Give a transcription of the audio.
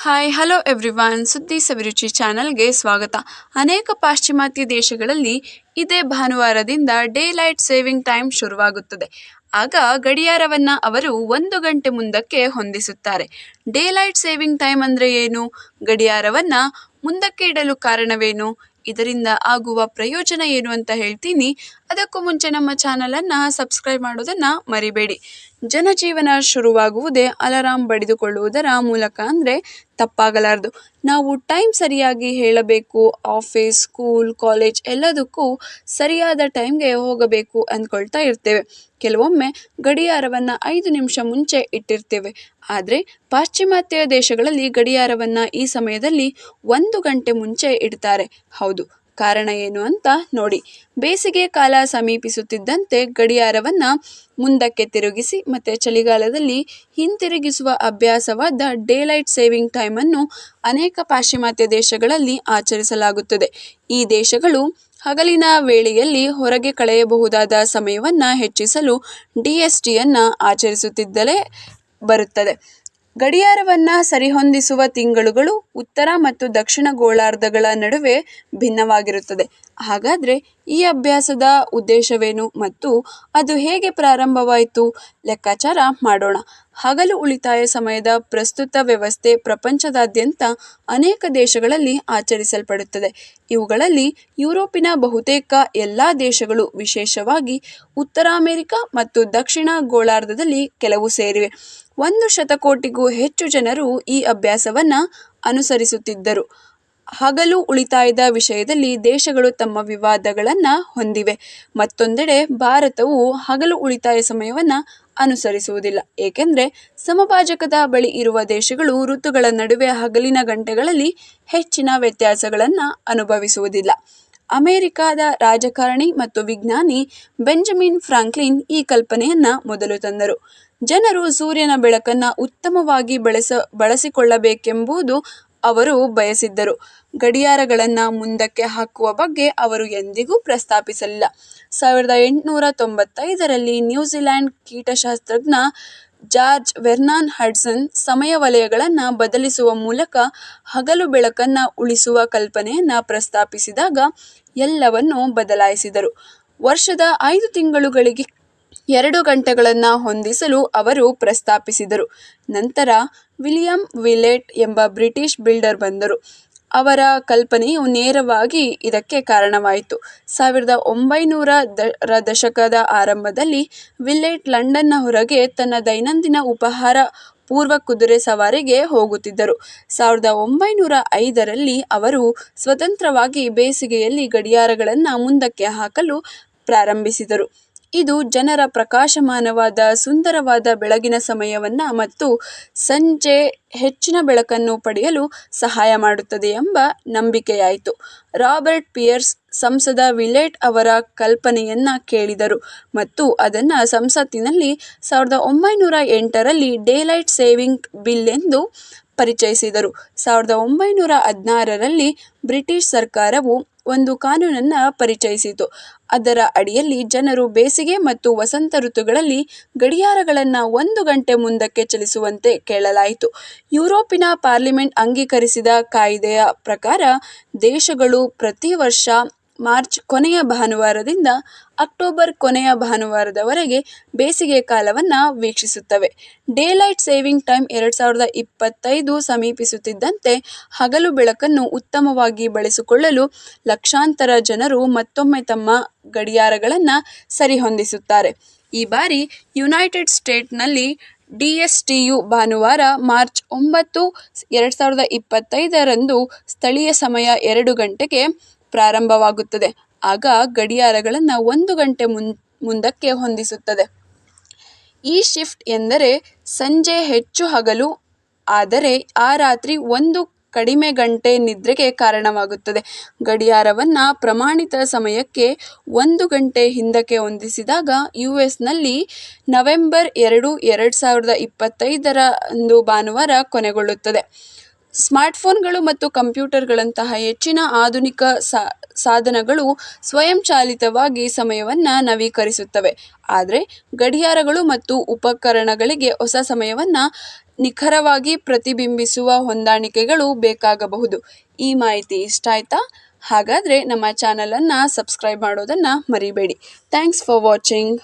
Hi hello everyone ಸುದ್ದಿ ಸವಿರುಚಿ ಚಾನಲ್ಗೆ ಸ್ವಾಗತ. ಅನೇಕ ಪಾಶ್ಚಿಮಾತ್ಯ ದೇಶಗಳಲ್ಲಿ ಇದೇ ಭಾನುವಾರದಿಂದ ಡೇ ಲೈಟ್ ಸೇವಿಂಗ್ ಟೈಮ್ ಶುರುವಾಗುತ್ತದೆ. ಆಗ ಗಡಿಯಾರವನ್ನು ಅವರು ಒಂದು ಗಂಟೆ ಮುಂದಕ್ಕೆ ಹೊಂದಿಸುತ್ತಾರೆ. ಡೇ ಲೈಟ್ ಸೇವಿಂಗ್ ಟೈಮ್ ಅಂದರೆ ಏನು? ಗಡಿಯಾರವನ್ನು ಮುಂದಕ್ಕೆ ಇಡಲು ಕಾರಣವೇನು? ಇದರಿಂದ ಆಗುವ ಪ್ರಯೋಜನ ಏನು ಅಂತ ಹೇಳ್ತೀನಿ. ಅದಕ್ಕೂ ಮುಂಚೆ ನಮ್ಮ ಚಾನಲನ್ನು ಸಬ್ಸ್ಕ್ರೈಬ್ ಮಾಡೋದನ್ನು ಮರಿಬೇಡಿ. ಜನಜೀವನ ಶುರುವಾಗುವುದೇ ಅಲಾರಾಮ್ ಬಡಿದುಕೊಳ್ಳುವುದರ ಮೂಲಕ ಅಂದರೆ ತಪ್ಪಾಗಲಾರದು. ನಾವು ಟೈಮ್ ಸರಿಯಾಗಿ ಹೇಳಬೇಕು, ಆಫೀಸ್, ಸ್ಕೂಲ್, ಕಾಲೇಜ್ ಎಲ್ಲದಕ್ಕೂ ಸರಿಯಾದ ಟೈಮ್ಗೆ ಹೋಗಬೇಕು ಅಂದ್ಕೊಳ್ತಾ ಇರ್ತೇವೆ. ಕೆಲವೊಮ್ಮೆ ಗಡಿಯಾರವನ್ನು ಐದು ನಿಮಿಷ ಮುಂಚೆ ಇಟ್ಟಿರ್ತೇವೆ. ಆದರೆ ಪಾಶ್ಚಿಮಾತ್ಯ ದೇಶಗಳಲ್ಲಿ ಗಡಿಯಾರವನ್ನು ಈ ಸಮಯದಲ್ಲಿ ಒಂದು ಗಂಟೆ ಮುಂಚೆ ಇಡ್ತಾರೆ. ಹೌದು. ಕಾರಣ ಏನು ಅಂತ ನೋಡಿ. ಬೇಸಿಗೆ ಕಾಲ ಸಮೀಪಿಸುತ್ತಿದ್ದಂತೆ ಗಡಿಯಾರವನ್ನು ಮುಂದಕ್ಕೆ ತಿರುಗಿಸಿ ಮತ್ತು ಚಳಿಗಾಲದಲ್ಲಿ ಹಿಂತಿರುಗಿಸುವ ಅಭ್ಯಾಸವಾದ ಡೇಲೈಟ್ ಸೇವಿಂಗ್ ಟೈಮನ್ನು ಅನೇಕ ಪಾಶ್ಚಿಮಾತ್ಯ ದೇಶಗಳಲ್ಲಿ ಆಚರಿಸಲಾಗುತ್ತದೆ. ಈ ದೇಶಗಳು ಹಗಲಿನ ವೇಳೆಯಲ್ಲಿ ಹೊರಗೆ ಕಳೆಯಬಹುದಾದ ಸಮಯವನ್ನು ಹೆಚ್ಚಿಸಲು ಡಿ ಎಸ್ ಟಿಯನ್ನು ಆಚರಿಸುತ್ತಿದ್ದಲೇ ಬರುತ್ತದೆ. ಗಡಿಯಾರವನ್ನು ಸರಿಹೊಂದಿಸುವ ತಿಂಗಳುಗಳು ಉತ್ತರ ಮತ್ತು ದಕ್ಷಿಣ ಗೋಳಾರ್ಧಗಳ ನಡುವೆ ಭಿನ್ನವಾಗಿರುತ್ತದೆ. ಹಾಗಾದರೆ ಈ ಅಭ್ಯಾಸದ ಉದ್ದೇಶವೇನು ಮತ್ತು ಅದು ಹೇಗೆ ಪ್ರಾರಂಭವಾಯಿತು? ಲೆಕ್ಕಾಚಾರ ಮಾಡೋಣ. ಹಗಲು ಉಳಿತಾಯ ಸಮಯದ ಪ್ರಸ್ತುತ ವ್ಯವಸ್ಥೆ ಪ್ರಪಂಚದಾದ್ಯಂತ ಅನೇಕ ದೇಶಗಳಲ್ಲಿ ಆಚರಿಸಲ್ಪಡುತ್ತದೆ. ಇವುಗಳಲ್ಲಿ ಯುರೋಪಿನ ಬಹುತೇಕ ಎಲ್ಲ ದೇಶಗಳು ವಿಶೇಷವಾಗಿ ಉತ್ತರ ಅಮೆರಿಕ ಮತ್ತು ದಕ್ಷಿಣ ಗೋಳಾರ್ಧದಲ್ಲಿ ಕೆಲವು ಸೇರಿವೆ. ಒಂದು ಶತಕೋಟಿಗೂ ಹೆಚ್ಚು ಜನರು ಈ ಅಭ್ಯಾಸವನ್ನು ಅನುಸರಿಸುತ್ತಿದ್ದರು. ಹಗಲು ಉಳಿತಾಯದ ವಿಷಯದಲ್ಲಿ ದೇಶಗಳು ತಮ್ಮ ವಿವಾದಗಳನ್ನು ಹೊಂದಿವೆ. ಮತ್ತೊಂದೆಡೆ ಭಾರತವು ಹಗಲು ಉಳಿತಾಯ ಸಮಯವನ್ನು ಅನುಸರಿಸುವುದಿಲ್ಲ. ಏಕೆಂದರೆ ಸಮಭಾಜಕದ ಬಳಿ ಇರುವ ದೇಶಗಳು ಋತುಗಳ ನಡುವೆ ಹಗಲಿನ ಗಂಟೆಗಳಲ್ಲಿ ಹೆಚ್ಚಿನ ವ್ಯತ್ಯಾಸಗಳನ್ನು ಅನುಭವಿಸುವುದಿಲ್ಲ. ಅಮೆರಿಕಾದ ರಾಜಕಾರಣಿ ಮತ್ತು ವಿಜ್ಞಾನಿ ಬೆಂಜಮಿನ್ ಫ್ರಾಂಕ್ಲಿನ್ ಈ ಕಲ್ಪನೆಯನ್ನು ಮೊದಲು ತಂದರು. ಜನರು ಸೂರ್ಯನ ಬೆಳಕನ್ನು ಉತ್ತಮವಾಗಿ ಬಳಸ, ಬಳಸಿಕೊಳ್ಳಬೇಕೆಂಬುದು ಅವರು ಬಯಸಿದ್ದರು. ಗಡಿಯಾರಗಳನ್ನು ಮುಂದಕ್ಕೆ ಹಾಕುವ ಬಗ್ಗೆ ಅವರು ಎಂದಿಗೂ ಪ್ರಸ್ತಾಪಿಸಲಿಲ್ಲ. ಸಾವಿರದ ಎಂಟುನೂರ ತೊಂಬತ್ತೈದರಲ್ಲಿ ನ್ಯೂಜಿಲ್ಯಾಂಡ್ ಕೀಟಶಾಸ್ತ್ರಜ್ಞ ಜಾರ್ಜ್ ವೆರ್ನಾನ್ ಹಡ್ಸನ್ ಸಮಯ ವಲಯಗಳನ್ನು ಬದಲಿಸುವ ಮೂಲಕ ಹಗಲು ಬೆಳಕನ್ನು ಉಳಿಸುವ ಕಲ್ಪನೆಯನ್ನು ಪ್ರಸ್ತಾಪಿಸಿದಾಗ ಎಲ್ಲವನ್ನೂ ಬದಲಾಯಿಸಿದರು. ವರ್ಷದ ಐದು ತಿಂಗಳುಗಳಿಗೆ ಎರಡು ಗಂಟೆಗಳನ್ನು ಹೊಂದಿಸಲು ಅವರು ಪ್ರಸ್ತಾಪಿಸಿದರು. ನಂತರ ವಿಲಿಯಂ ವಿಲೆಟ್ ಎಂಬ ಬ್ರಿಟಿಷ್ ಬಿಲ್ಡರ್ ಬಂದರು. ಅವರ ಕಲ್ಪನೆಯು ನೇರವಾಗಿ ಇದಕ್ಕೆ ಕಾರಣವಾಯಿತು. ಸಾವಿರದ ಒಂಬೈನೂರ ರ ದಶಕದ ಆರಂಭದಲ್ಲಿ ವಿಲೆಟ್ ಲಂಡನ್ನ ಹೊರಗೆ ತನ್ನ ದೈನಂದಿನ ಉಪಹಾರ ಪೂರ್ವ ಕುದುರೆ ಸವಾರಿಗೆ ಹೋಗುತ್ತಿದ್ದರು. ಸಾವಿರದ ಒಂಬೈನೂರ ಐದರಲ್ಲಿ ಅವರು ಸ್ವತಂತ್ರವಾಗಿ ಬೇಸಿಗೆಯಲ್ಲಿ ಗಡಿಯಾರಗಳನ್ನು ಮುಂದಕ್ಕೆ ಹಾಕಲು ಪ್ರಾರಂಭಿಸಿದರು. ಇದು ಜನರ ಪ್ರಕಾಶಮಾನವಾದ, ಸುಂದರವಾದ ಬೆಳಗಿನ ಸಮಯವನ್ನು ಮತ್ತು ಸಂಜೆ ಹೆಚ್ಚಿನ ಬೆಳಕನ್ನು ಪಡೆಯಲು ಸಹಾಯ ಮಾಡುತ್ತದೆ ಎಂಬ ನಂಬಿಕೆಯಾಯಿತು. ರಾಬರ್ಟ್ ಪಿಯರ್ಸ್ ಸಂಸದ ವಿಲೆಟ್ ಅವರ ಕಲ್ಪನೆಯನ್ನು ಕೇಳಿದರು ಮತ್ತು ಅದನ್ನು ಸಂಸತ್ತಿನಲ್ಲಿ ಸಾವಿರದ ಒಂಬೈನೂರ ಎಂಟರಲ್ಲಿ ಡೇಲೈಟ್ ಸೇವಿಂಗ್ ಬಿಲ್ ಎಂದು ಪರಿಚಯಿಸಿದರು. ಸಾವಿರದ ಒಂಬೈನೂರ ಹದಿನಾರರಲ್ಲಿ ಬ್ರಿಟಿಷ್ ಸರ್ಕಾರವು ಒಂದು ಕಾನೂನನ್ನು ಪರಿಚಯಿಸಿತು. ಅದರ ಅಡಿಯಲ್ಲಿ ಜನರು ಬೇಸಿಗೆ ಮತ್ತು ವಸಂತ ಋತುಗಳಲ್ಲಿ ಗಡಿಯಾರಗಳನ್ನು ಒಂದು ಗಂಟೆ ಮುಂದಕ್ಕೆ ಚಲಿಸುವಂತೆ ಕೇಳಲಾಯಿತು. ಯುರೋಪಿನ ಪಾರ್ಲಿಮೆಂಟ್ ಅಂಗೀಕರಿಸಿದ ಕಾಯ್ದೆಯ ಪ್ರಕಾರ ದೇಶಗಳು ಪ್ರತಿ ವರ್ಷ ಮಾರ್ಚ್ ಕೊನೆಯ ಭಾನುವಾರದಿಂದ ಅಕ್ಟೋಬರ್ ಕೊನೆಯ ಭಾನುವಾರದವರೆಗೆ ಬೇಸಿಗೆ ಕಾಲವನ್ನು ವೀಕ್ಷಿಸುತ್ತವೆ. ಡೇ ಲೈಟ್ ಸೇವಿಂಗ್ ಟೈಮ್ ಎರಡು ಸಾವಿರದ ಇಪ್ಪತ್ತೈದು ಸಮೀಪಿಸುತ್ತಿದ್ದಂತೆ ಹಗಲು ಬೆಳಕನ್ನು ಉತ್ತಮವಾಗಿ ಬಳಸಿಕೊಳ್ಳಲು ಲಕ್ಷಾಂತರ ಜನರು ಮತ್ತೊಮ್ಮೆ ತಮ್ಮ ಗಡಿಯಾರಗಳನ್ನು ಸರಿಹೊಂದಿಸುತ್ತಾರೆ. ಈ ಬಾರಿ ಯುನೈಟೆಡ್ ಸ್ಟೇಟ್ನಲ್ಲಿ ಡಿ ಎಸ್ ಟಿ ಯು ಭಾನುವಾರ ಮಾರ್ಚ್ ಒಂಬತ್ತು ಎರಡು ಸಾವಿರದ ಇಪ್ಪತ್ತೈದರಂದು ಸ್ಥಳೀಯ ಸಮಯ ಎರಡು ಗಂಟೆಗೆ ಪ್ರಾರಂಭವಾಗುತ್ತದೆ. ಆಗ ಗಡಿಯಾರಗಳನ್ನು ಒಂದು ಗಂಟೆ ಮುನ್, ಮುಂದಕ್ಕೆ ಹೊಂದಿಸುತ್ತದೆ. ಈ ಶಿಫ್ಟ್ ಎಂದರೆ ಸಂಜೆ ಹೆಚ್ಚು ಹಗಲು, ಆದರೆ ಆ ರಾತ್ರಿ ಒಂದು ಕಡಿಮೆ ಗಂಟೆ ನಿದ್ರೆಗೆ ಕಾರಣವಾಗುತ್ತದೆ. ಗಡಿಯಾರವನ್ನು ಪ್ರಮಾಣಿತ ಸಮಯಕ್ಕೆ ಒಂದು ಗಂಟೆ ಹಿಂದಕ್ಕೆ ಹೊಂದಿಸಿದಾಗ ಯು ಎಸ್ನಲ್ಲಿ ನವೆಂಬರ್ ಎರಡು ಎರಡು ಸಾವಿರದ ಇಪ್ಪತ್ತೈದರಂದು ಭಾನುವಾರ ಕೊನೆಗೊಳ್ಳುತ್ತದೆ. ಸ್ಮಾರ್ಟ್ಫೋನ್ಗಳು ಮತ್ತು ಕಂಪ್ಯೂಟರ್ಗಳಂತಹ ಹೆಚ್ಚಿನ ಆಧುನಿಕ ಸಾಧನಗಳು ಸ್ವಯಂಚಾಲಿತವಾಗಿ ಸಮಯವನ್ನು ನವೀಕರಿಸುತ್ತವೆ. ಆದರೆ ಗಡಿಯಾರಗಳು ಮತ್ತು ಉಪಕರಣಗಳಿಗೆ ಹೊಸ ಸಮಯವನ್ನು ನಿಖರವಾಗಿ ಪ್ರತಿಬಿಂಬಿಸುವ ಹೊಂದಾಣಿಕೆಗಳು ಬೇಕಾಗಬಹುದು. ಈ ಮಾಹಿತಿ ಇಷ್ಟ ಆಯ್ತಾ? ಹಾಗಾದರೆ ನಮ್ಮ ಚಾನಲನ್ನು ಸಬ್ಸ್ಕ್ರೈಬ್ ಮಾಡೋದನ್ನು ಮರಿಬೇಡಿ. Thanks for watching.